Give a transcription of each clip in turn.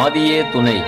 ஆதியே துணை.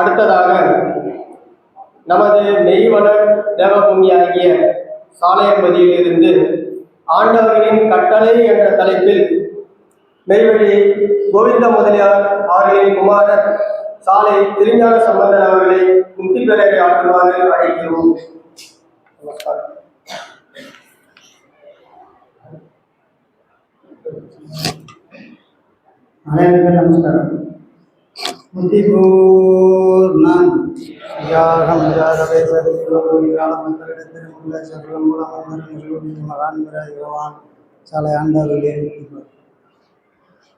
அடுத்ததாக நமது நெய்வன தேவபூமியாகிய சாலையம்பதியிலிருந்து ஆண்டவர்களின் கட்டளை என்ற தலைப்பில் மெய்வழி கோவிந்த முதலியார் அவர்களின் குமாரர் சாலை திருஞான சம்பந்தன் அவர்களை முக்தி பெற ஆற்றுமாறு அழைக்கிறோம். நமஸ்காரம். அனைவருக்கும் நமஸ்காரம். முத்திபூர்ணம் யாகம் யாகவே சர்வமந்திரிடத்திற்குள்ள சர்வம் மூலம் மகான் யோவான் சாலை ஆண்டவர்களே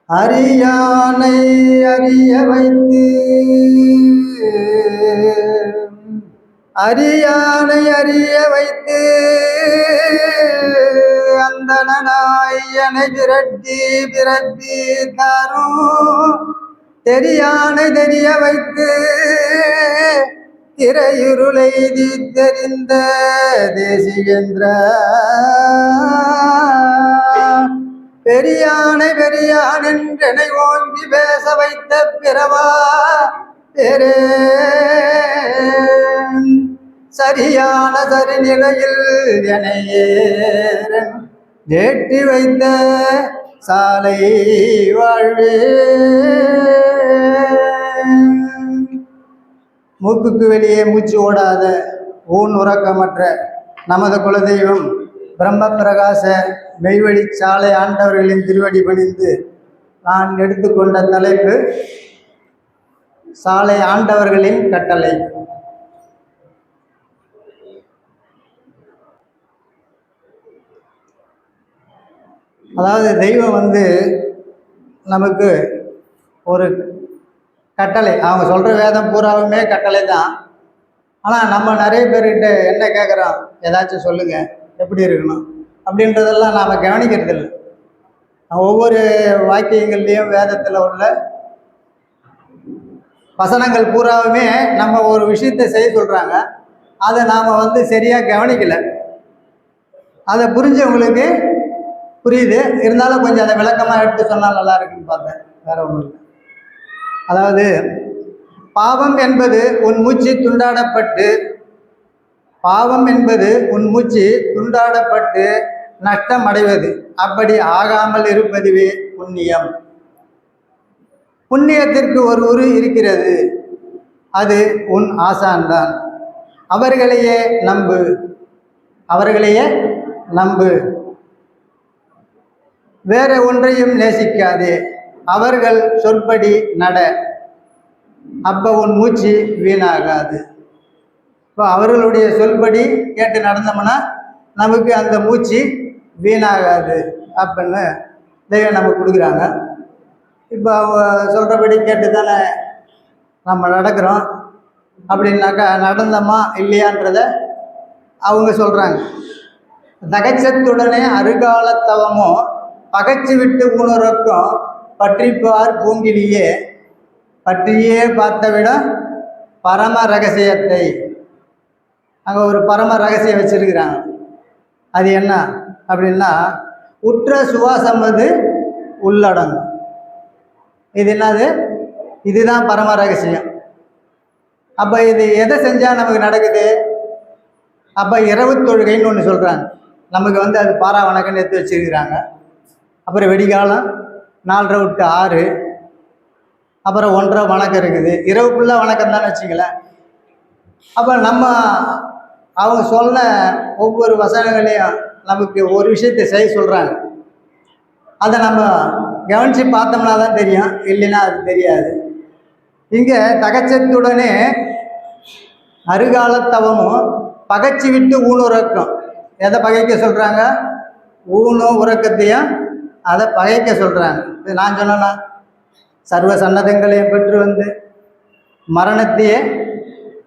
அரியானை அறிய வைத்து அரியானை அறிய வைத்து அந்தனாய் விரட்டி விரட்டி தரும். தெரியானை தெரிய வைத்து திரையுருளை தெரிந்த தேசிகேந்திர. பெரியானை பெரியான் என்றனை ஓங்கி பேச வைத்த பிறவா பெரே. சரியான சரிநிலையில் எனையே ஏற்றி வைத்த சாலை வாழ்வே. மூக்குக்கு வெளியே மூச்சு ஓடாத ஊன் உறக்கமற்ற நமது குலதெய்வம் பிரம்ம பிரகாச மெய்வழி சாலை ஆண்டவர்களின் திருவடி பணிந்து நான் எடுத்துக்கொண்ட தலைப்பு சாலை ஆண்டவர்களின் கட்டளை. அதாவது தெய்வம் வந்து நமக்கு ஒரு கட்டளை. அவங்க சொல்கிற வேதம் பூராவுமே கட்டளை தான். ஆனால் நம்ம நிறைய பேர்கிட்ட என்ன கேட்குறோம் ஏதாச்சும் சொல்லுங்கள் எப்படி இருக்கணும்? அப்படின்றதெல்லாம் நாம் கவனிக்கிறதில்லை. ஒவ்வொரு வாக்கியங்கள்லேயும் வேதத்தில் உள்ள வசனங்கள் பூராவுமே நம்ம ஒரு விஷயத்தை செய்ய சொல்கிறாங்க அதை நாம் வந்து சரியாக கவனிக்கலை. அதை புரிஞ்சவங்களுக்கு புரியுது. இருந்தாலும் கொஞ்சம் அதை விளக்கமாக எடுத்து சொன்னால் நல்லா இருக்குன்னு பார்த்தேன். வேற ஒன்றும் இல்லை. அதாவது பாவம் என்பது உன் மூச்சு துண்டாடப்பட்டு பாவம் என்பது உன் மூச்சு துண்டாடப்பட்டு நஷ்டம் அடைவது அப்படி ஆகாமல் இருப்பதுவே புண்ணியம். புண்ணியத்திற்கு ஒரு உரு இருக்கிறது. அது உன் ஆசான்தான். அவர்களையே நம்பு. அவர்களையே நம்பு. வேற ஒன்றையும் நேசிக்காதே. அவர்கள் சொற்படி நட. அப்போ உன் மூச்சு வீணாகாது. இப்போ அவர்களுடைய சொல்படி கேட்டு நடந்தோம்னா நமக்கு அந்த மூச்சு வீணாகாது அப்படின்னு தெய்வம் நமக்கு கொடுக்குறாங்க. இப்போ அவங்க சொல்கிறபடி கேட்டு தானே நம்ம நடக்கிறோம். அப்படின்னாக்கா நடந்தோமா இல்லையான்றத அவங்க சொல்கிறாங்க தகச்சத்துடனே அருகாலத்தவமும் பகைச்சு விட்டு உணர்வுக்கும் பற்றிப்பார் பூங்கிலியே. பற்றியே பார்த்தவிடம் பரம ரகசியத்தை. அங்கே ஒரு பரம ரகசியம் வச்சிருக்கிறாங்க. அது என்ன அப்படின்னா உற்ற சுவாசம் அது உள்ளடங்கும். இது என்னது? இதுதான் பரம ரகசியம். அப்போ இது எதை செஞ்சால் நமக்கு நடக்குது? அப்போ இரவு தொழுகைன்னு ஒன்று சொல்கிறாங்க நமக்கு வந்து அது பாரா வணக்கம்னு எடுத்து வச்சிருக்கிறாங்க. அப்புறம் வெடிகாலம் நாலரை விட்டு ஆறு அப்புறம் ஒன்றரை வணக்கம் இருக்குது. இரவு ஃபுல்லாக வணக்கம் தான் வச்சுங்களேன் அப்போ நம்ம அவங்க சொன்ன ஒவ்வொரு வசனங்களையும் நமக்கு ஒரு விஷயத்தை செய்ய சொல்கிறாங்க அதை நம்ம கவனித்து பார்த்தோம்னா தான் தெரியும். இல்லைன்னா அது தெரியாது. இங்கே தகச்சத்துடனே அருகாலத்தவமும் பகைச்சி விட்டு ஊனுறக்கம் எதை பகைக்க சொல்கிறாங்க ஊனும் உறக்கத்தையும் அதை பகைக்க சொல்கிறாங்க இது நான் சொல்லலாம் சர்வ சன்னதங்களையும் பெற்று வந்து மரணத்தையே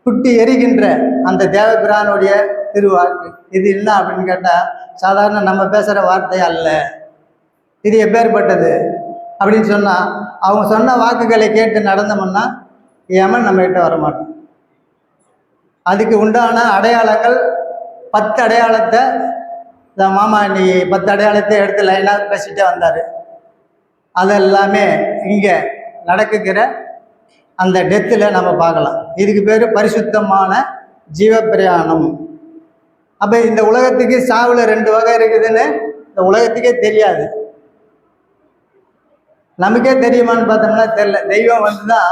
குட்டி எரிகின்ற அந்த தேவபிரானுடைய திருவாக்கு. இது இல்லை அப்படின்னு கேட்டால் சாதாரண நம்ம பேசுகிற வார்த்தை அல்ல. இது எப்பேற்பட்டது? அப்படின்னு சொன்னால் அவங்க சொன்ன வாக்குகளை கேட்டு நடந்தோம்னா ஏமன் நம்மகிட்ட வரமாட்டோம் அதுக்கு உண்டான அடையாளங்கள் பத்து அடையாளத்தை இந்த மாமா நீ பத்து அடையாளத்தை எடுத்து லைனாக பேசிட்டே வந்தார். அதெல்லாமே இங்கே நடக்குகிற அந்த டெத்தில் நம்ம பார்க்கலாம். இதுக்கு பேர் பரிசுத்தமான ஜீவப்பிரயாணம். அப்போ இந்த உலகத்துக்கு சாவில் ரெண்டு வகை இருக்குதுன்னு இந்த உலகத்துக்கே தெரியாது. நமக்கே தெரியுமான்னு பார்த்தோம்னா தெரில தெய்வம் வந்து தான்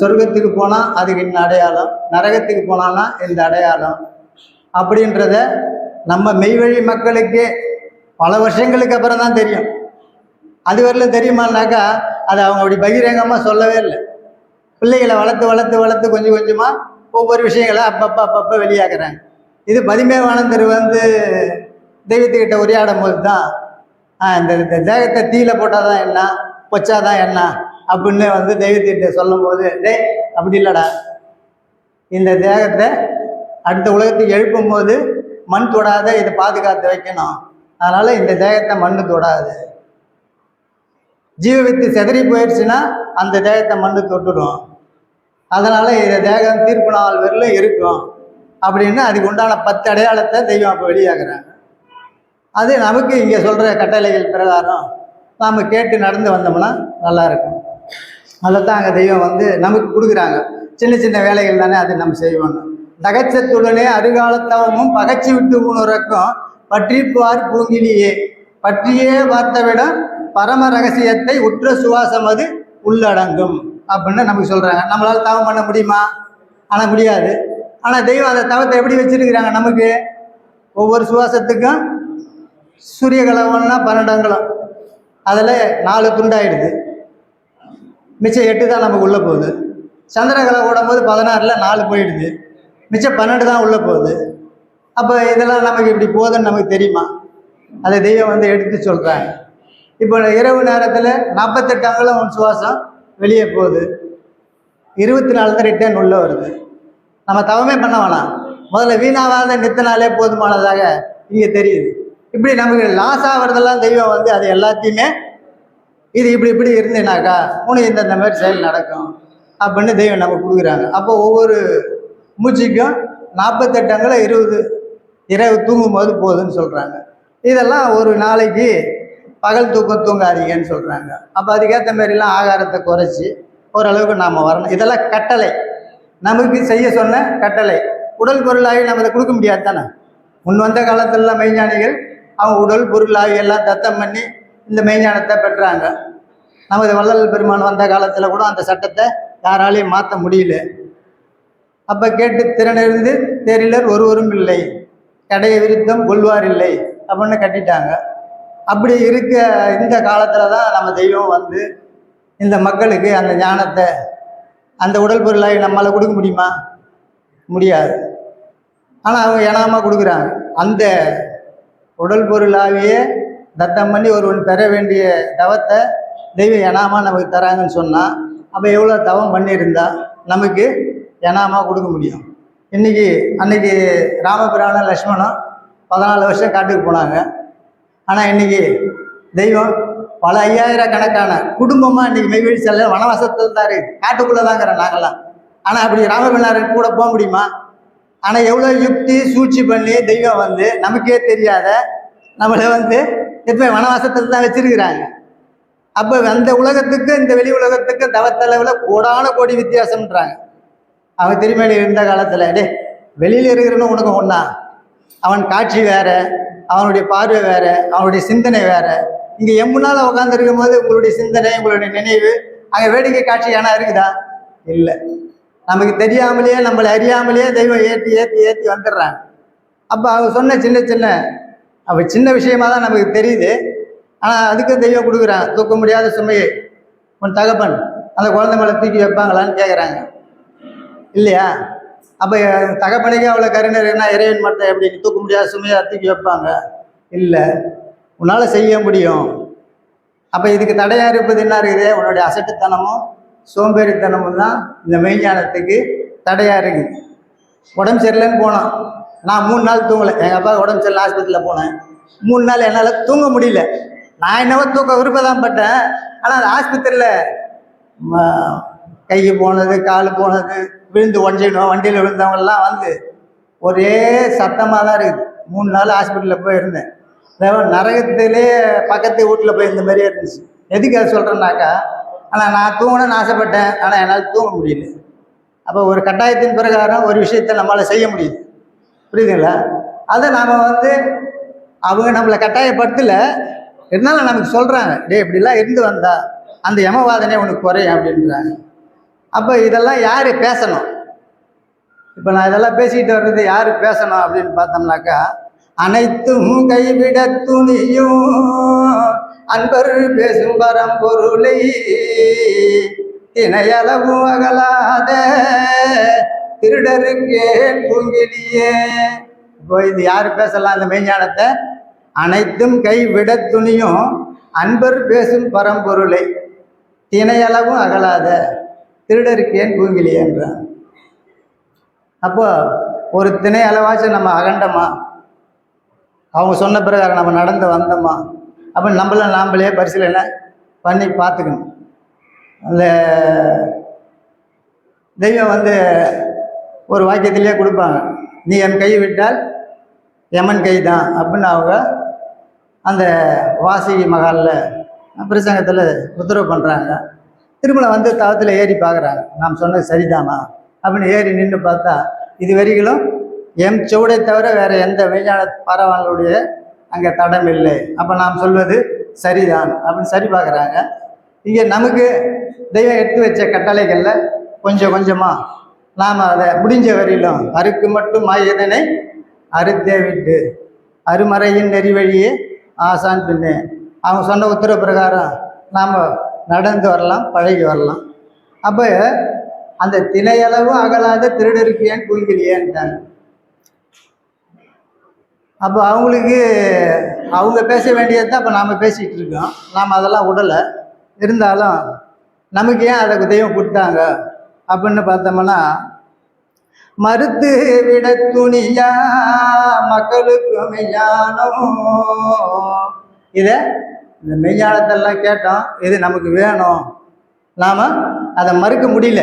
சொர்க்கத்துக்கு போனால் அதுக்கு இந்த அடையாளம்? நரகத்துக்கு போனான்னா இந்த அடையாளம்? அப்படின்றத நம்ம மெய்வழி மக்களுக்கு பல வருஷங்களுக்கு அப்புறம் தான் தெரியும். அது வரலும் தெரியுமானாக்கா அதை அவங்க அப்படி பகிரங்கமாக சொல்லவே இல்லை. பிள்ளைகளை வளர்த்து வளர்த்து வளர்த்து கொஞ்சம் கொஞ்சமாக ஒவ்வொரு விஷயங்களை அப்பப்போ அப்பப்போ வெளியாக்குறாங்க. இது பதிமேவானந்தர் வந்து தெய்வத்துக்கிட்ட உரையாடும் போது தான் இந்த இந்த தேகத்தை தீயில போட்டால் தான் என்ன பொச்சாதான் என்ன அப்படின்னு வந்து தெய்வத்திட்ட சொல்லும்போது டேய் அப்படி இல்லைடா. இந்த தேகத்தை அடுத்த உலகத்துக்கு எழுப்பும்போது மண் தொடாத இதை பாதுகாத்து வைக்கணும். அதனால் இந்த தேகத்தை மண் தொடாது. ஜீவவித்து செதறி போயிடுச்சுன்னா அந்த தேகத்தை மண்ணு தொட்டுடும். அதனால் இந்த தேகம் தீர்ப்பு நாள் வரலும் இருக்கும். அப்படின்னு அதுக்கு உண்டான பத்து அடையாளத்தை தெய்வம் அப்போ வெளியாகிறாங்க அது நமக்கு இங்கே சொல்கிற கட்டளைகள் பிரகாரம் நாம் கேட்டு நடந்து வந்தோம்னா நல்லா இருக்கும். அதைத்தான் அங்கே தெய்வம் வந்து நமக்கு கொடுக்குறாங்க. சின்ன சின்ன வேலைகள் தானே அதை நம்ம செய்வோம் தகச்சத்துடனே அருகாலத்தவமும் பகச்சி விட்டு உணரக்கும் பற்றிப்பார் பூங்கிலியே பற்றியே பார்த்தவிடம் பரம ரகசியத்தை உற்ற சுவாசம் அது உள்ளடங்கும் அப்படின்னு நமக்கு சொல்கிறாங்க நம்மளால் தவம் பண்ண முடியுமா? ஆனால் முடியாது. ஆனால் தெய்வம் அந்த தவத்தை எப்படி வச்சிருக்கிறாங்க நமக்கு? ஒவ்வொரு சுவாசத்துக்கும் சூரிய பன்னெண்டங்களும் அதில் நாலு துண்டாயிடுது மிச்சம் எட்டு தான் நமக்கு உள்ளே போகுது. சந்திரகலை ஓடும்போது பதினாறில் நாலு போயிடுது. மிச்சம் பன்னெண்டு தான் உள்ளே போகுது. அப்போ இதெல்லாம் நமக்கு இப்படி போகுதுன்னு நமக்கு தெரியுமா? அதை தெய்வம் வந்து எடுத்து சொல்கிறாங்க இப்போ இரவு நேரத்தில் நாற்பத்தெட்டு அங்குலம் உன் சுவாசம் வெளியே போகுது. இருபத்தி நாலு தான் ரிட்டர்ன் உள்ளே வருது. நம்ம தவமே பண்ண வேணாம். முதல்ல வீணாவாத நித்தனாலே போதுமானதாக இங்கே தெரியுது. இப்படி நமக்கு லாஸ் ஆகிறதெல்லாம் தெய்வம் வந்து அது எல்லாத்தையுமே இது இப்படி இப்படி இருந்தேனாக்கா உனக்கு இந்தந்த மாதிரி செயல் நடக்கும் அப்படின்னு தெய்வம் நமக்கு கொடுக்குறாங்க. அப்போ ஒவ்வொரு மூச்சுக்கும் நாற்பத்தெட்டு அங்குலம் இருபது இரவு தூங்கும்போது போகுதுன்னு சொல்கிறாங்க இதெல்லாம் ஒரு நாளைக்கு பகல் தூக்கம் தூங்காதீங்கன்னு சொல்கிறாங்க அப்போ அதுக்கேற்ற மாதிரிலாம் ஆகாரத்தை குறைச்சி ஓரளவுக்கு நாம் வரணும். இதெல்லாம் கட்டளை. நமக்கு செய்ய சொன்ன கட்டளை. உடல் பொருளாகி நம்ம இதை கொடுக்க முடியாது தானே? முன் வந்த காலத்துலலாம் மெய்ஞானிகள் அவங்க உடல் பொருளாகி எல்லாம் தத்தம் பண்ணி இந்த மெய்ஞானத்தை பெற்றாங்க. நமது வள்ளல் பெருமான் வந்த காலத்தில் கூட அந்த சட்டத்தை யாராலையும் மாற்ற முடியல. அப்போ கேட்டு திறனிருந்து தேரிலர் ஒருவரும் இல்லை. கடையை விருத்தம் கொள்வார் இல்லை அப்படின்னு கட்டிட்டாங்க. அப்படி இருக்க இந்த காலத்தில் தான் நம்ம தெய்வம் வந்து இந்த மக்களுக்கு அந்த ஞானத்தை அந்த உடல் பொருளாகி நம்மளால் கொடுக்க முடியுமா? முடியாது. ஆனால் அவங்க இனமாக கொடுக்குறாங்க. அந்த உடல் பொருளாகவே தத்தம் பண்ணி ஒருவன் பெற வேண்டிய தவத்தை தெய்வம் இனாமாக நமக்கு தராங்கன்னு சொன்னால் அப்போ எவ்வளோ தவம் பண்ணியிருந்தா நமக்கு இனாமாக கொடுக்க முடியும்? இன்றைக்கி அன்னைக்கு ராமபிரானும் லக்ஷ்மணன் பதினாலு வருஷம் காட்டுக்கு போனாங்க. ஆனால் இன்னைக்கு தெய்வம் பல ஐயாயிரம் கணக்கான குடும்பமாக இன்னைக்கு மெய்வழி செல்ல வனவாசத்தில் தான் இருக்குது காட்டுக்குள்ளே தாங்கிறோம் நாங்கள்லாம் ஆனால் அப்படி ராமபிள்ளாரன் கூட போக முடியுமா? ஆனால் எவ்வளோ யுக்தி சூழ்ச்சி பண்ணி தெய்வம் வந்து நமக்கே தெரியாத நம்மளை வந்து எப்போ வனவாசத்தில் தான் வச்சிருக்கிறாங்க. அப்போ அந்த உலகத்துக்கு இந்த வெளி உலகத்துக்கு தவத்தளவில் கோடான கோடி வித்தியாசம்ன்றாங்க. அவன் திருமணி இருந்த காலத்தில் டே வெளியில் இருக்கிறவனும் உனக்கு ஒன்றா அவன் காட்சி வேற அவனுடைய பார்வை வேற அவனுடைய சிந்தனை வேற. இங்கே எம்முனால் உட்காந்துருக்கும் போது உங்களுடைய சிந்தனை உங்களுடைய நினைவு அங்கே வேடிக்கை காட்சி ஏன்னா இருக்குதா? இல்லை. நமக்கு தெரியாமலேயே நம்மளை அறியாமலேயே தெய்வம் ஏற்றி ஏற்றி ஏற்றி வந்துடுறாங்க. அப்போ அவங்க சொன்ன சின்ன சின்ன அவ சின்ன விஷயமா தான் நமக்கு தெரியுது. ஆனால் அதுக்கு தெய்வம் கொடுக்குறான் தூக்க முடியாத சுமையை. உன் தகப்பன் அந்த குழந்தை மேலே தூக்கி வைப்பாங்களான்னு கேட்குறாங்க இல்லையா? அப்போ தகப்பனுக்கு அவ்வளோ கருணர்னா இறைவன் மட்டும் எப்படி தூக்க முடியாத சுமையாக தூக்கி வைப்பாங்க? இல்லை. உன்னால் செய்ய முடியும். அப்போ இதுக்கு தடையாக இருப்பது என்ன இருக்குது? உன்னுடைய அசட்டுத்தனமும் சோம்பேறித்தனமும் தான் இந்த மெய்ஞானத்துக்கு தடையாக இருக்குது. உடம்பு சரியில்லைன்னு போனோம் நான் மூணு நாள் தூங்கலை. எங்கள் அப்பா உடம்பு சரியில்லை ஆஸ்பத்திரியில் போனேன். மூணு நாள் என்னால் தூங்க முடியல. நான் என்னவோ தூக்க விருப்பம் தான் பட்டேன். ஆனால் அந்த ஆஸ்பத்திரியில் கை போனது கால் போனது விழுந்து ஒஞ்சிடும் வண்டியில் விழுந்தவங்கெல்லாம் வந்து ஒரே சத்தமாக தான் இருக்குது. மூணு நாள் ஹாஸ்பிட்டலில் போய் இருந்தேன் நரகத்திலே பக்கத்து வீட்டில் போய் இந்த மாதிரியே இருந்துச்சு. எதுக்கு அதை சொல்கிறேன்னாக்கா ஆனால் நான் தூங்கணும்னு ஆசைப்பட்டேன் ஆனால் என்னால் தூங்க முடியல. அப்போ ஒரு கட்டாயத்தின் பிரகாரம் ஒரு விஷயத்தை நம்மளால் செய்ய முடியுது. புரியுதுங்களா? அதை நாம் வந்து அவங்க நம்மளை கட்டாயப்படுத்தலை. இருந்தாலும் நமக்கு சொல்கிறாங்க டேய் இப்படிலாம் இருந்து வந்தா அந்த யமவாதனே உனக்கு குறையும் அப்படின்றாங்க. அப்போ இதெல்லாம் யார் பேசணும்? இப்போ நான் இதெல்லாம் பேசிக்கிட்டு வர்றது யார் பேசணும் அப்படின்னு பார்த்தோம்னாக்கா அனைத்தும் கைவிட துணியும் அன்பர் பேசும் பரம்பொருளை தினையளவும் அகலாத திருடருக்கே பூங்கிலியே இப்போ இது யார் பேசலாம் அந்த மெய்ஞானத்தை அனைத்தும் கைவிட துணியும் அன்பர் பேசும் பரம்பொருளை தினையளவும் அகலாத திருடருக்கு ஏன் பூங்கிலியேன்றான் அப்போ ஒரு திணை அளவாச்சும் நம்ம அகண்டமா? அவங்க சொன்ன பிறகு நம்ம நடந்து வந்தோமா? அப்போ நம்மள நாம்பளே பரிசீலனை பண்ணி பார்த்துக்கணும். அந்த தெய்வம் வந்து ஒரு வாக்கியத்திலே கொடுப்பாங்க நீ என் கை விட்டால் எமன் கை தான். அப்படின்னு அவங்க அந்த வாசி மகாலில் பிரசங்கத்தில் உத்தரவு பண்ணுறாங்க திருமலை வந்து தவத்தில் ஏறி பார்க்குறாங்க. நாம் சொன்னது சரிதானா? அப்படின்னு ஏறி நின்று பார்த்தா இது வரைக்கும் எம் சுவடை தவிர வேறு எந்த விஞ்ஞான பறவைகளுடைய அங்கே தடம் இல்லை. அப்போ நாம் சொல்வது சரிதான் அப்படின்னு சரி பார்க்குறாங்க. இங்கே நமக்கு தெய்வம் எடுத்து வச்ச கட்டளைகளில் கொஞ்சம் கொஞ்சமாக நாம் அதை முடிஞ்ச வரையிலும் அறுக்கு மட்டும் ஆயதனை அறுத்தே விட்டு அருமறையின் நெறிவழியே ஆசான் பின்னே. அவங்க சொன்ன உத்தரவு பிரகாரம் நாம் நடந்து வரலாம் பழகி வரலாம். அப்போ அந்த திணையளவு அகலாத திருடருக்கு ஏன் தூங்கிலியேன்ட்டாங்க அப்போ அவங்களுக்கு அவங்க பேச வேண்டியது தான் இப்போ நாம் பேசிகிட்டு இருக்கோம். நாம் அதெல்லாம் விடலை இருந்தாலும் நமக்கு ஏன் அதை தெய்வம் கொடுத்தாங்க அப்படின்னு பார்த்தோம்னா மறுத்து விட துணியா மக்களுக்கு மெய்ஞானம் இதை இந்த மெய்ஞானத்தெல்லாம் கேட்டோம் இது நமக்கு வேணும்? நாம் அதை மறுக்க முடியல.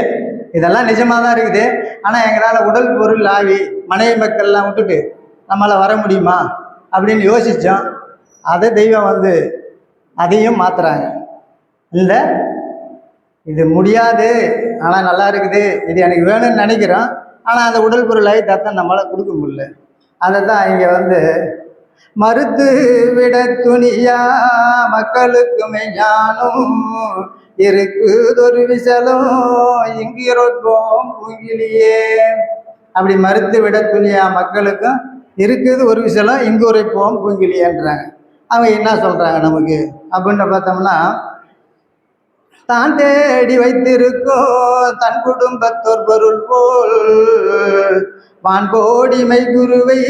இதெல்லாம் நிஜமாக தான் இருக்குது. ஆனால் எங்களால் உடல் பொருள் ஆவி மனைவி மக்கள்லாம் விட்டுட்டு நம்மளால் வர முடியுமா? அப்படின்னு யோசித்தோம் அதை தெய்வம் வந்து அதையும் மாற்றுறாங்க இல்லை இது முடியாது. ஆனால் நல்லா இருக்குது. இது எனக்கு வேணும்னு நினைக்கிறோம். ஆனால் அந்த உடல் பொருளாகி தத்தம் நம்மளால் கொடுக்க முடியல. அதை தான் இங்கே வந்து மறுத்து விட துணியா மக்களுக்கு மெய்யானும் இருக்குதொரு விசலும் இங்கிருக்கும் பூங்கிலியே அப்படி மறுத்து விட துணியா மக்களுக்கும் இருக்குது ஒரு விசலம் இங்கு உரைப்போம் பூங்கிலியேன்றாங்க. அவங்க என்ன சொல்கிறாங்க நமக்கு? அப்படின்னு பார்த்தோம்னா தான் தேடி வைத்திருக்கோ தன் குடும்பத்தோர் பொருள் போல். வான்கோடிமை குருவை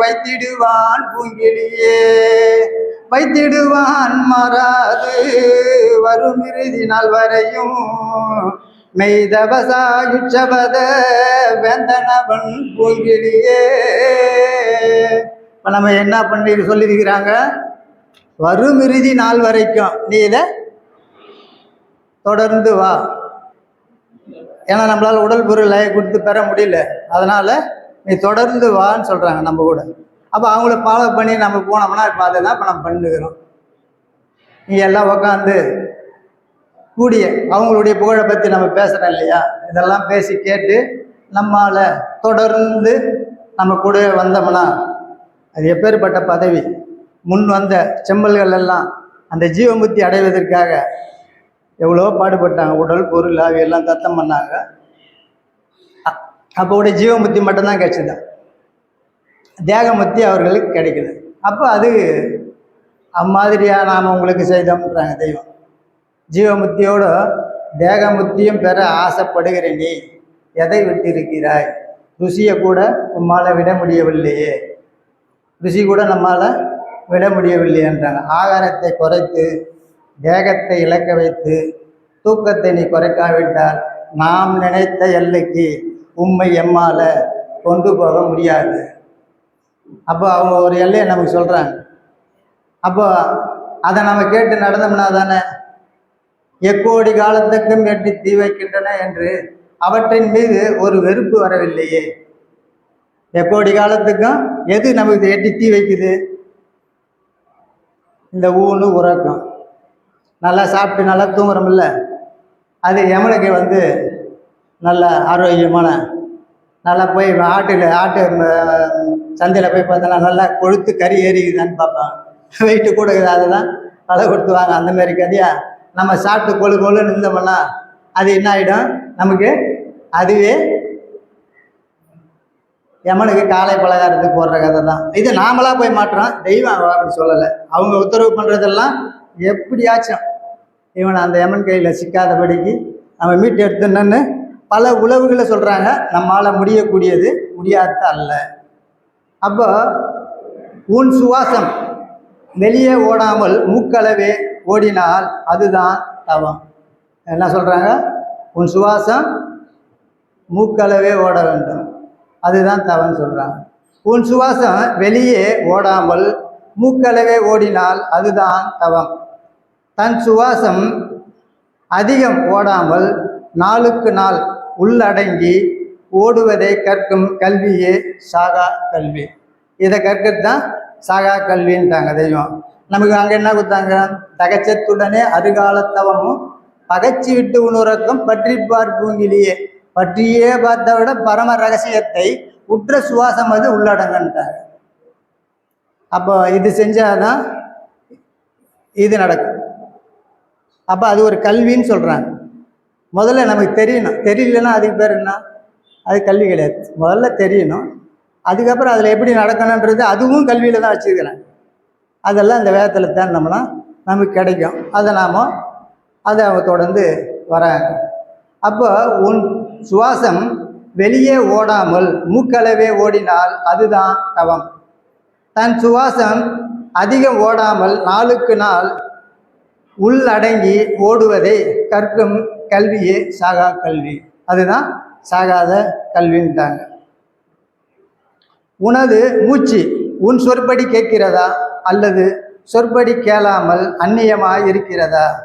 வைத்திடுவான் பூங்கிலியே வைத்திடுவான் மாறாது வரும் இறுதி நாள் வரையும். மெய்தவசாயுச்சபத வேந்தனவன் பூங்கிலியே இப்போ நம்ம என்ன பண்ணி சொல்லியிருக்கிறாங்க வரும் இறுதி நாள் வரைக்கும். நீ இதை தொடர்ந்து வா. ஏன்னா நம்மளால் உடல் பொருளை கொடுத்து பெற முடியல. அதனால் நீ தொடர்ந்து வான்னு சொல்கிறாங்க நம்ம கூட. அப்போ அவங்கள ஃபாலோ பண்ணி நம்ம போனோம்னா இப்போ அதை தான் இப்போ நம்ம பண்ணுகிறோம்? நீ எல்லாம் உட்காந்து கூடிய அவங்களுடைய புகழை பற்றி நம்ம பேசுகிறோம் இல்லையா? இதெல்லாம் பேசி கேட்டு நம்மால் தொடர்ந்து நம்ம கூட வந்தோம்னா அது எப்பேற்பட்ட பதவி? முன் வந்த செம்மல்கள் எல்லாம் அந்த ஜீவமுத்தி அடைவதற்காக எவ்வளோ பாடுபட்டாங்க உடல் பொருள் எல்லாம் தத்தம் பண்ணாங்க. அப்போ உடைய ஜீவமுத்தி மட்டும்தான் கிடைச்சது. தேகமுத்தி அவர்களுக்கு கிடைக்கல. அப்போ அது அம்மாதிரியாக நாம் உங்களுக்கு செய்தோம்ன்றாங்க தெய்வம். ஜீவமுத்தியோட தேகமுத்தியும் பெற ஆசைப்படுகிற நீ எதை விட்டிருக்கிறாய்? ருசியை கூட உம்மால் விட முடியவில்லையே. ருசி கூட நம்மால் விட முடியவில்லையேன்றாங்க. ஆகாரத்தை குறைத்து தேகத்தை இழக்க வைத்து தூக்கத்தை நீ குறைக்காவிட்டால் நாம் நினைத்த எல்லைக்கு உண்மை எம்மால கொண்டு போக முடியாது. அப்போ அவங்க ஒரு எல்லையை நமக்கு சொல்கிறாங்க அப்போ அதை நம்ம கேட்டு நடந்தோம்னா தானே எக்கோடி காலத்துக்கும் எட்டி தீ வைக்கின்றன என்று அவற்றின் மீது ஒரு வெறுப்பு வரவில்லையே. எக்கோடி காலத்துக்கும் எது நமக்கு எட்டி தீ வைக்குது? இந்த ஊனு உறக்கம். நல்லா சாப்பிட்டு நல்லா தூங்குறோம்ல அது எமனுக்கு வந்து நல்ல ஆரோக்கியமான நல்லா போய் ஆட்டில் ஆட்டு சந்தையில் போய் பார்த்தோன்னா நல்லா கொழுத்து கறி ஏறிக்குதான்னு பார்ப்பான். வெயிட்டு கூட இருக்குது? அதெல்லாம் வலை கொடுத்துவாங்க அந்த மாதிரி கதையா நம்ம சாப்பிட்டு கொழு கொழுன்னு இருந்தோம்னா அது என்ன ஆகிடும் நமக்கு அதுவே யமனுக்கு காலை பலகாரத்துக்கு போடுற கதை தான். இது நாமளாக போய் மாட்டுறோம். தெய்வம் அப்படி சொல்லலை. அவங்க உத்தரவு பண்ணுறதெல்லாம் எப்படியாச்சும் இவனை அந்த எமன் கையில் சிக்காதபடிக்கு அவன் மீட்டு எடுத்துன்னு பல உழவுகளை சொல்கிறாங்க நம்மால் முடியக்கூடியது முடியாத அல்ல. அப்போ உன் சுவாசம் வெளியே ஓடாமல் மூக்களவே ஓடினால் அதுதான் தவம். என்ன சொல்கிறாங்க உன் சுவாசம் மூக்களவே ஓட வேண்டும். அதுதான் தவன்னு சொல்கிறாங்க உன் சுவாசம் வெளியே ஓடாமல் மூக்களவே ஓடினால் அதுதான் தவம். தன் சுவாசம் அதிகம் ஓடாமல் நாளுக்கு நாள் உள்ளடங்கி ஓடுவதை கற்கும் கல்வியே சாகா கல்வி. இதை கற்கிறது தான் சாகா கல்வின்ட்டாங்க தெய்வம் நமக்கு அங்கே என்ன கொடுத்தாங்க? தகச்சத்துடனே அருகாலத்தவமும் பகச்சி விட்டு உணரக்கம் பற்றி பார்ப்பூங்கிலேயே பற்றியே பார்த்த விட பரம ரகசியத்தை உற்ற சுவாசம் அது உள்ளடங்கன்ட்டாங்க அப்போ இது செஞ்சாதான் இது நடக்கும். அப்போ அது ஒரு கல்வின்னு சொல்கிறாங்க முதல்ல நமக்கு தெரியணும். தெரியலன்னா அதுக்கு பேர் என்ன? அது கல்வி கிடையாது. முதல்ல தெரியணும். அதுக்கப்புறம் அதில் எப்படி நடக்கணுன்றது அதுவும் கல்வியில் தான் வச்சுருக்கிறேன் அதெல்லாம் இந்த வேதத்தில் தேடினோம்னா நமக்கு கிடைக்கும். அதை நாம் அதை அவங்க தொடர்ந்து வராங்க. அப்போ உன் சுவாசம் வெளியே ஓடாமல் மூக்களவே ஓடினால் அதுதான் தவம். தன் சுவாசம் அதிகம் ஓடாமல் நாளுக்கு நாள் உள்ளடங்கி ஓடுவதை கற்கும் கல்வியே சாகா கல்வி. அதுதான் சாகாத கல்வின்ட்டாங்க. உனது மூச்சு உன் சொற்படி கேட்கிறதா அல்லது சொற்படி கேளாமல் அந்நியமாய் இருக்கிறதா?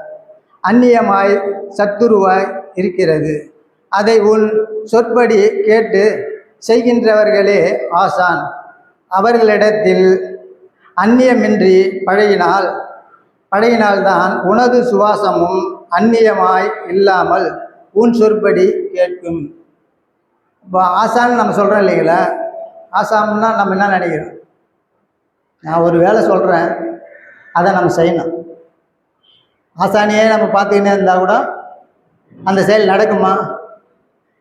அந்நியமாய் சத்துருவாய் இருக்கிறது. அதை உன் சொற்படி கேட்டு செய்கின்றவர்களே ஆசான். அவர்களிடத்தில் அந்நியமின்றி பழகினால் பழகினால்தான் உனது சுவாசமும் அந்நியமாய் இல்லாமல் உன் சொற்படி கேட்கும். இப்போ ஆசான்னு நம்ம சொல்கிறோம் இல்லைங்களா? ஆசாம்னா நம்ம என்ன நினைக்கிறோம்? நான் ஒரு வேலை சொல்கிறேன் அதை நம்ம செய்யணும். ஆசானியே நம்ம பார்த்துக்கிட்டே இருந்தால் கூட அந்த செயல் நடக்குமா?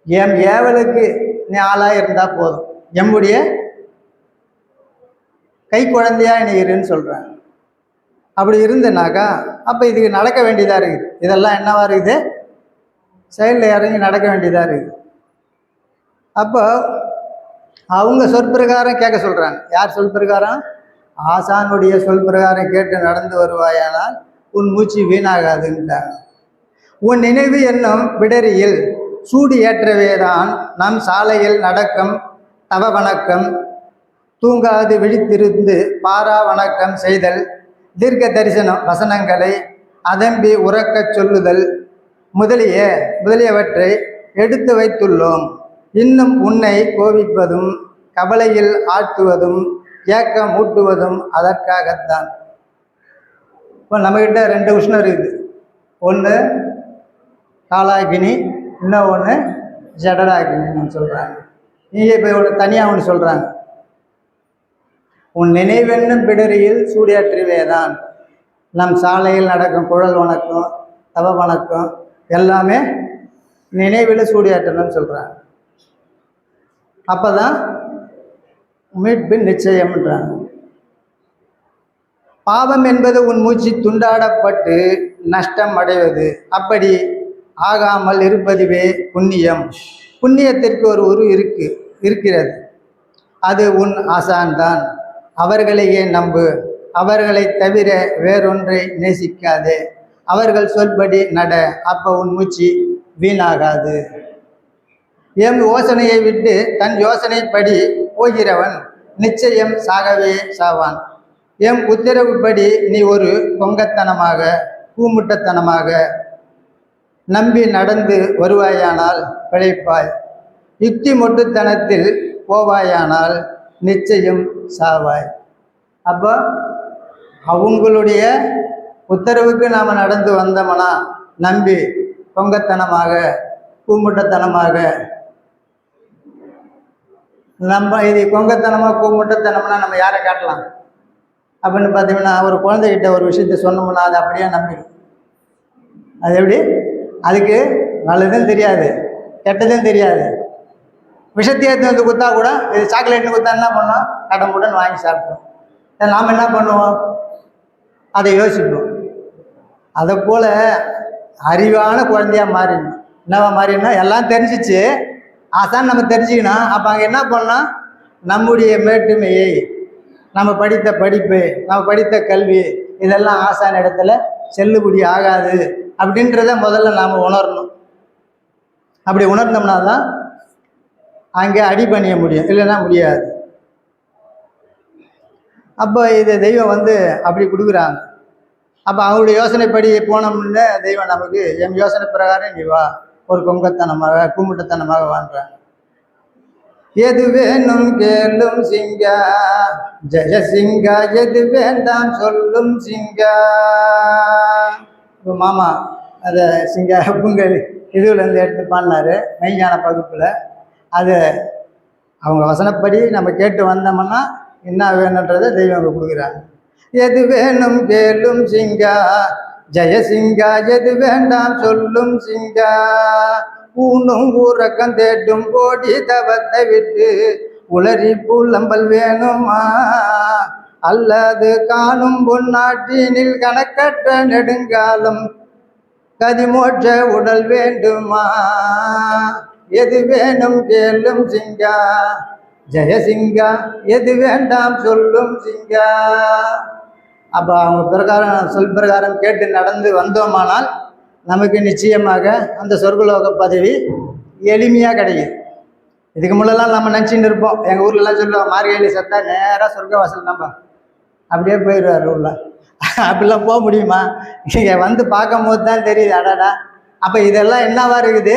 என் ஏவலுக்கு நீ ஆளாக இருந்தால் போதும். எம்முடைய கை குழந்தையாக நீ இருன்னு சொல்கிறேன் அப்படி இருந்தனாக்கா அப்போ இதுக்கு நடக்க வேண்டியதாக இருக்குது இதெல்லாம் என்னவா இருக்குது? செயலில் இறங்கி நடக்க வேண்டியதாக இருக்குது. அப்போ அவங்க சொல் பிரகாரம் கேட்க சொல்கிறாங்க யார் சொல் பிரகாரம் ஆசானுடைய சொல் பிரகாரம் கேட்டு நடந்து வருவாயானால் உன் மூச்சு வீணாகாதுன்றாங்க. உன் நினைவு என்னும் விடரியில் சூடு ஏற்றவேதான். நம் சாலையில் நடக்கும் தவ வணக்கம் தூங்காது விழித்திருந்து பாரா வணக்கம் செய்தல் தீர்க்க தரிசனம் வசனங்களை அதம்பி உறக்கச் சொல்லுதல் முதலிய முதலியவற்றை எடுத்து வைத்துள்ளோம். இன்னும் உன்னை கோபிப்பதும் கவலையில் ஆழ்த்துவதும் ஏக்கம் ஊட்டுவதும் அதற்காகத்தான். இப்போ நம்மக்கிட்ட ரெண்டு உஷ்ணம் இருக்குது. ஒன்று காலாகினி இன்னும் ஒன்று ஜடராகினின்னு சொல்கிறாங்க இங்கே இப்போ தனியாக ஒன்று சொல்கிறாங்க உன் நினைவென்னும் பிடரியில் சூடியாற்றுவேதான் நம் சாலையில் நடக்கும் குழல் வணக்கம் தவ வணக்கம் எல்லாமே நினைவில் சூடியாற்றணும்னு சொல்கிறாங்க அப்போ தான் மீட்பு நிச்சயம்ன்றாங்க. பாவம் என்பது உன் மூச்சு துண்டாடப்பட்டு நஷ்டம் அடைவது. அப்படி ஆகாமல் இருப்பதுவே புண்ணியம். புண்ணியத்திற்கு ஒரு உரு இருக்கு இருக்கிறது. அது உன் ஆசான்தான். அவர்களையே நம்பு. அவர்களை தவிர வேறொன்றை நேசிக்காதே. அவர்கள் சொல்படி நட அப்போ உன் மூச்சு வீணாகாது. எம் யோசனையை விட்டு தன் யோசனைப்படி போகிறவன் நிச்சயம் சாகவே சாவான். எம் உத்தரவுப்படி நீ ஒரு பொங்கத்தனமாக கூமுட்டத்தனமாக நம்பி நடந்து வருவாயானால் பிழைப்பாய். யுக்தி மொட்டுத்தனத்தில் போவாயானால் நிச்சயம் சாவாய். அப்போ அவங்களுடைய உத்தரவுக்கு நாம் நடந்து வந்தோம்னா நம்பி பொங்கத்தனமாக கூமுட்டத்தனமாக நம்ம இது கொங்கத்தனமாக கூமுட்டத்தனம்னா நம்ம யாரை காட்டலாம்? அப்படின்னு பார்த்தீங்கன்னா ஒரு குழந்தைகிட்ட ஒரு விஷயத்த சொன்னோம்னா அதை அப்படியே நம்பிடும். அது எப்படி? அதுக்கு நல்லதும் தெரியாது கெட்டதும் தெரியாது. விஷத்தை எடுத்து வந்து கொடுத்தா கூட இது சாக்லேட்னு கொடுத்தா என்ன பண்ணோம்? கடமுடன் வாங்கி சாப்பிட்டோம் நாம் என்ன பண்ணுவோம்? அதை யோசிப்போம். அதை போல் அறிவான குழந்தையா மாறிடணும். என்னவா மாறினா எல்லாம் தெரிஞ்சிச்சு. ஆசான் நம்ம தெரிஞ்சுக்கணும் அப்போ அங்கே என்ன பண்ணோம் நம்முடைய மேட்டுமையை நம்ம படித்த படிப்பு நம்ம படித்த கல்வி இதெல்லாம் ஆசான இடத்துல செல்லுபடி ஆகாது. அப்படின்றத முதல்ல நாம் உணரணும். அப்படி உணர்ந்தோம்னா தான் அங்கே அடி பண்ணிய முடியும் இல்லைன்னா முடியாது. அப்போ இது தெய்வம் வந்து அப்படி கொடுக்குறாங்க. அப்போ அவங்களுடைய யோசனைப்படி போனோம்னு தெய்வம் நமக்கு என் யோசனை பிரகாரம் நீ வா. ஒரு கொங்கத்தனமாக கும்பிட்டத்தனமாக வாழ்கிறாங்க எது வேணும் கேளும் சிங்கா ஜெய சிங்கா எது வேண்டாம் சொல்லும் சிங்கா. இப்போ மாமா அதை சிங்கா புங்கல் இதுலேருந்து எடுத்து பாடினாரு மெய்ஞான பகுப்பில். அது அவங்க வசனப்படி நம்ம கேட்டு வந்தோம்னா என்ன வேணுன்றதை தெய்வம் கொடுக்குறாங்க. எது வேணும் கேளும் சிங்கா ஜெய சிங்கா எது வேண்டாம் சொல்லும் சிங்கா. ஊனும் ஊரக்கம் தேடும் கோடி தவத்தை விட்டு உளறி புலம்பல் வேணுமா? அல்லது காணும் பொன்னாட்டினில் கணக்கற்ற நெடுங்காலம் கதிமோற்ற உடல் வேண்டுமா? எது வேணும் கேளும் சிங்கா. ஜெயசிங்கா எது வேண்டாம் சொல்லும் சிங்கா. அப்போ அவங்க பிரகாரம் சொல் பிரகாரம் கேட்டு நடந்து வந்தோமானால் நமக்கு நிச்சயமாக அந்த சொர்க்கலோக பதவி எளிமையாக கிடைக்கும் இதுக்கு முன்னெல்லாம் நம்ம நினச்சின்னு இருப்போம். எங்கள் ஊர்லலாம் சொல்லுவோம் மார்கழி சத்தா நேராக சொர்க்க வாசல் நம்ம அப்படியே போயிடுவார் உள்ள அப்படிலாம் போக முடியுமா? நீங்கள் வந்து பார்க்கும் போது தான் தெரியுது அடாடா. அப்போ இதெல்லாம் என்னவா இருக்குது?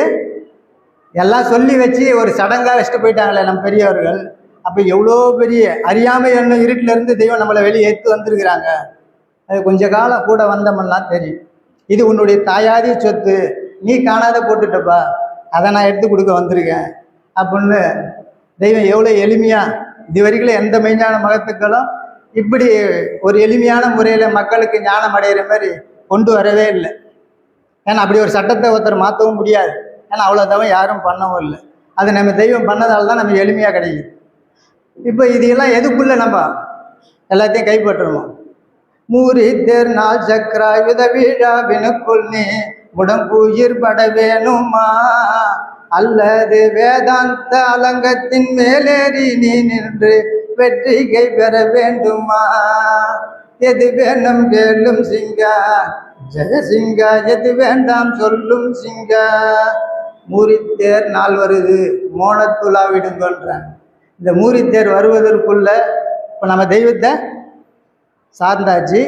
எல்லாம் சொல்லி வச்சு ஒரு சடங்காக வச்சுட்டு போயிட்டாங்களே நம்ம பெரியவர்கள். அப்போ எவ்வளோ பெரிய அறியாமை என்னும் இருட்டில் இருந்து தெய்வம் நம்மளை வெளியே ஏற்று வந்திருக்கிறாங்க. அது கொஞ்ச காலம் கூட வந்தோம்லாம் தெரியும். இது உன்னுடைய தாயாதி சொத்து. நீ காணாத போட்டுட்டப்பா. அதை நான் எடுத்து கொடுக்க வந்திருக்கேன். அப்படின்னு தெய்வம் எவ்வளோ எளிமையாக இது வரைக்கும் எந்த மெய்ஞான மகத்துக்களும் இப்படி ஒரு எளிமையான முறையில் மக்களுக்கு ஞானம் அடைகிற மாதிரி கொண்டு வரவே இல்லை. ஏன்னா அப்படி ஒரு சட்டத்தை ஒருத்தர் மாற்றவும் முடியாது. ஏன்னா அவ்வளோ தவிர யாரும் பண்ணவும் இல்லை. அது நம்ம தெய்வம் பண்ணதால் தான் நம்ம எளிமையாக கிடைக்குது. இப்போ இதெல்லாம் எதுக்குள்ள நம்ம எல்லாத்தையும் கைப்பற்றணும் மூரி தேர் நாள் சக்கராயுத வீழாவினுக்குள் நீ உடம்புயிர் பட வேணுமா? அல்லது வேதாந்த அலங்கத்தின் மேலேறி நீ நின்று வெற்றிகை பெற வேண்டுமா? எது வேணும் கேளும் சிங்கா. ஜெயசிங்கா எது வேண்டாம் சொல்லும் சிங்கா. மூரித்தேர் நாள் வருது மோனத்துலா விடுங்கன்றாங்க. இந்த மூரித்தேர் வருவதற்குள்ள இப்போ நம்ம தெய்வத்தை சார்ந்தாச்சு.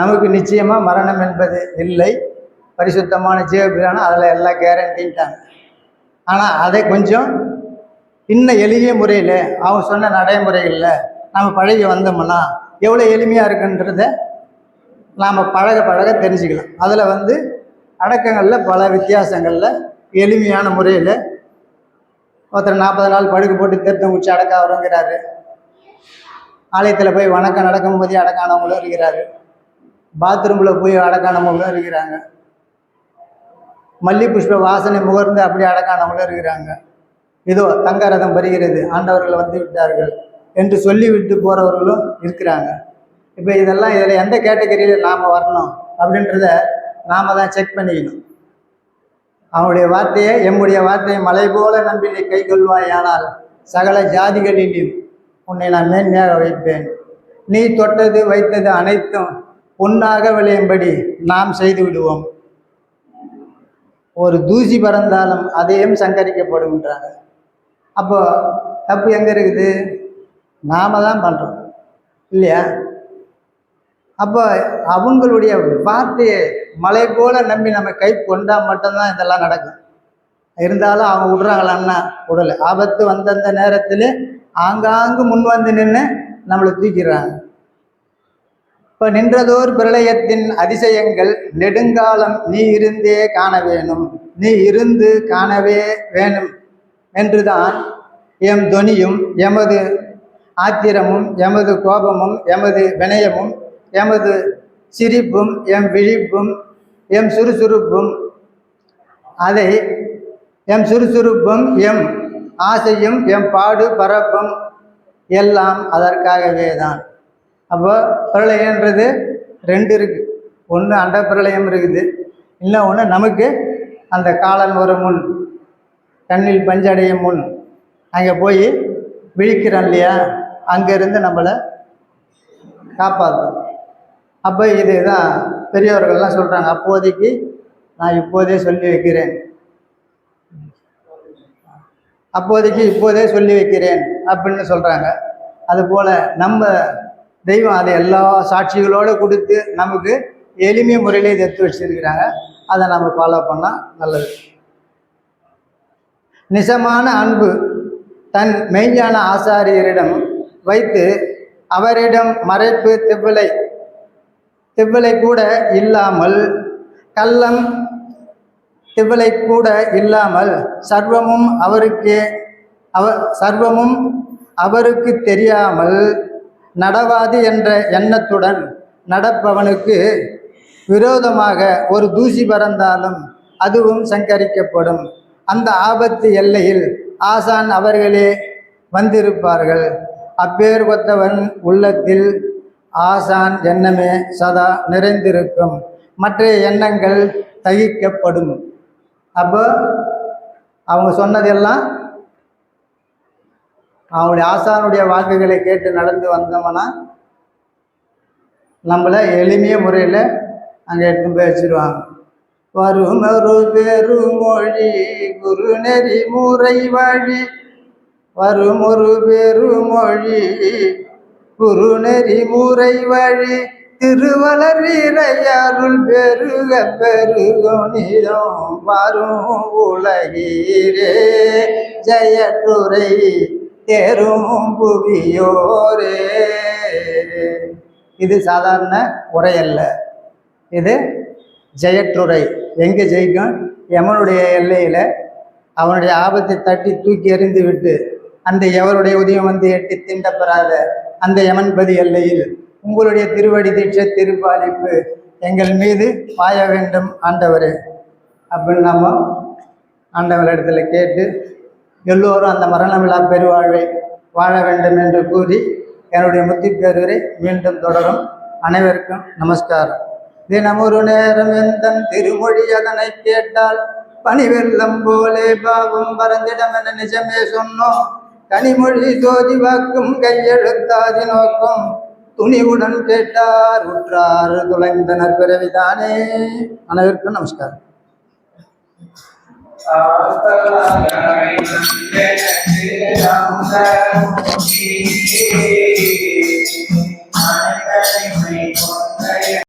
நமக்கு நிச்சயமாக மரணம் என்பது இல்லை. பரிசுத்தமான ஜீவபிரானம் அதில் எல்லாம் கேரண்டின்ட்டாங்க ஆனால் அதை கொஞ்சம் இன்னும் எளிய முறையில் அவங்க சொன்ன நடைமுறைகளில் நம்ம பழகி வந்தோம்னா எவ்வளோ எளிமையாக இருக்குன்றத நாம் பழக பழக தெரிஞ்சுக்கலாம். அதில் வந்து அடக்கங்களில் பல வித்தியாசங்களில் எளிமையான முறையில் ஒருத்தர் நாற்பது நாள் படுக்கு போட்டு திருத்தம் குச்சி அடக்க வரங்கிறாரு. ஆலயத்தில் போய் வணக்கம் நடக்கும் போதே அடக்கானவங்களும் இருக்கிறாரு. பாத்ரூமில் போய் அடக்கானவங்களும் இருக்கிறாங்க. மல்லி புஷ்ப வாசனை முகர்ந்து அப்படியே அடக்கானவங்களும் இருக்கிறாங்க. இதோ தங்க ரதம் வருகிறது. ஆண்டவர்கள் வந்து விட்டார்கள் என்று சொல்லிவிட்டு போகிறவர்களும் இருக்கிறாங்க. இப்போ இதெல்லாம் இதில் எந்த கேட்டகரியில் நாம் வரணும் அப்படின்றத நாம் தான் செக் பண்ணிக்கணும். அவனுடைய வார்த்தையை எம்முடைய வார்த்தையை மலை போல நம்பி நீ கை கொள்வாயானால் சகல ஜாதிகளிலும் உன்னை நான் மேன்மையாக வைப்பேன். நீ தொட்டது வைத்தது அனைத்தும் பொன்னாக விளையும்படி நாம் செய்து விடுவோம். ஒரு தூசி பறந்தாலும் அதையும் சங்கரிக்கப்படுகின்றாங்க. அப்போ தப்பு எங்கே இருக்குது? நாம தான் பண்ணுறோம் இல்லையா? அப்போ அவங்களுடைய வார்த்தையை மலை போல நம்பி நம்ம கை கொண்டால் மட்டும்தான் இதெல்லாம் நடக்கும். இருந்தாலும் அவங்க விடுறாங்களான்னா விடலை. ஆபத்து வந்தந்த நேரத்தில் ஆங்காங்கு முன் வந்து நின்று நம்மளை தூக்கிடுறாங்க இப்போ நின்றதோர் பிரளயத்தின் அதிசயங்கள் நெடுங்காலம் நீ இருந்தே காண வேணும். நீ இருந்து காணவே வேணும் என்றுதான் எம் தொனியும் எமது ஆத்திரமும் எமது கோபமும் எமது வினயமும் எமது சிரிப்பும் எம் விழிப்பும் எம் சுறுசுறுப்பும் அதை எம் சுறுசுறுப்பும் எம் ஆசையும் எம் பாடு பரப்பும் எல்லாம் அதற்காகவே தான் அப்போ பிரளயன்றது ரெண்டு இருக்குது ஒன்று அண்ட பிரளயம் இருக்குது. இல்லை ஒன்று நமக்கு அந்த காலன் வரும் முன் கண்ணில் பஞ்சடையும் முன். அங்கே போய் விழிக்கிறோம் இல்லையா? அங்கேருந்து நம்மளை காப்பாற்றும் அப்போ இதுதான் பெரியவர்கள்லாம் சொல்கிறாங்க அப்போதைக்கு நான் இப்போதே சொல்லி வைக்கிறேன். அப்போதைக்கு இப்போதே சொல்லி வைக்கிறேன் அப்படின்னு சொல்கிறாங்க அதுபோல் நம்ம தெய்வம் அதை எல்லா சாட்சிகளோடு கொடுத்து நமக்கு எளிமைய முறையிலே தத்து எடுத்து வச்சிருக்கிறாங்க. அதை நம்ம ஃபாலோ பண்ணால் நல்லது. நிஜமான அன்பு தன் மெய்ஞான ஆசாரியரிடம் வைத்து அவரிடம் மறைப்பு திவ்விலை திவ்விலை கூட இல்லாமல் கள்ளம் திவ்விலை கூட இல்லாமல் சர்வமும் அவருக்கே அவ சர்வமும் அவருக்கு தெரியாமல் நடவாது என்ற எண்ணத்துடன் நடப்பவனுக்கு விரோதமாக ஒரு தூசி பறந்தாலும் அதுவும் சங்கரிக்கப்படும். அந்த ஆபத்து எல்லையில் ஆசான் அவர்களே வந்திருப்பார்கள். அப்பேர் கொத்தவன் உள்ளத்தில் ஆசான் எண்ணமே சதா நிறைந்திருக்கும். மற்ற எண்ணங்கள் தகிக்கப்படும். அப்போ அவங்க சொன்னதெல்லாம் அவங்களுடைய ஆசானுடைய வாக்குகளை கேட்டு நடந்து வந்தோம்னா நம்மளை எளிமைய முறையில் அங்கே எடுத்து போய் வச்சிருவாங்க. வரும் ஒரு பெருமொழி குரு நெறி முறை வழி. வரும் ஒரு பெருமொழி குருநெறி முறை வழி திருவளர் இறையருள் பெருக பெருகோனிதம் வரும் உலகீரே ஜெயற்றுரை தெரும் புவியோரே. இது சாதாரண உரை அல்ல. இது ஜெயற்றுரை எங்கே ஜெயிக்கும்? எமனுடைய எல்லையில். அவனுடைய ஆபத்தை தட்டி தூக்கி எறிந்து விட்டு அந்த எவருடைய உதயம் வந்து எட்டி திண்டப்பெறாத அந்த யமன்பதி எல்லையில் உங்களுடைய திருவடி தீட்சை திருப்பாலிப்பு எங்கள் மீது பாய வேண்டும் ஆண்டவரே. அப்படின்னு நம்ம ஆண்டவரிடத்துல கேட்டு எல்லோரும் அந்த மரணமிழா பெருவாழ்வை வாழ வேண்டும் என்று கூறி என்னுடைய முத்தி பேருரை மீண்டும் தொடரும். அனைவருக்கும் நமஸ்காரம். தினமொரு நேரம் எந்த திருமொழி அதனை கேட்டால் பனிவெல்லம் போலே பாவம் பறந்திடம் என நிஜமே சொன்னோம். தனிமொழி ஜோதி வாக்கும் கையெழுத்தாதி நோக்கும் துணிவுடன் கேட்டார் உற்றார் துளைந்தனர் பிறவிதானே. அனைவருக்கும் நமஸ்காரம். ஆஸ்தலாக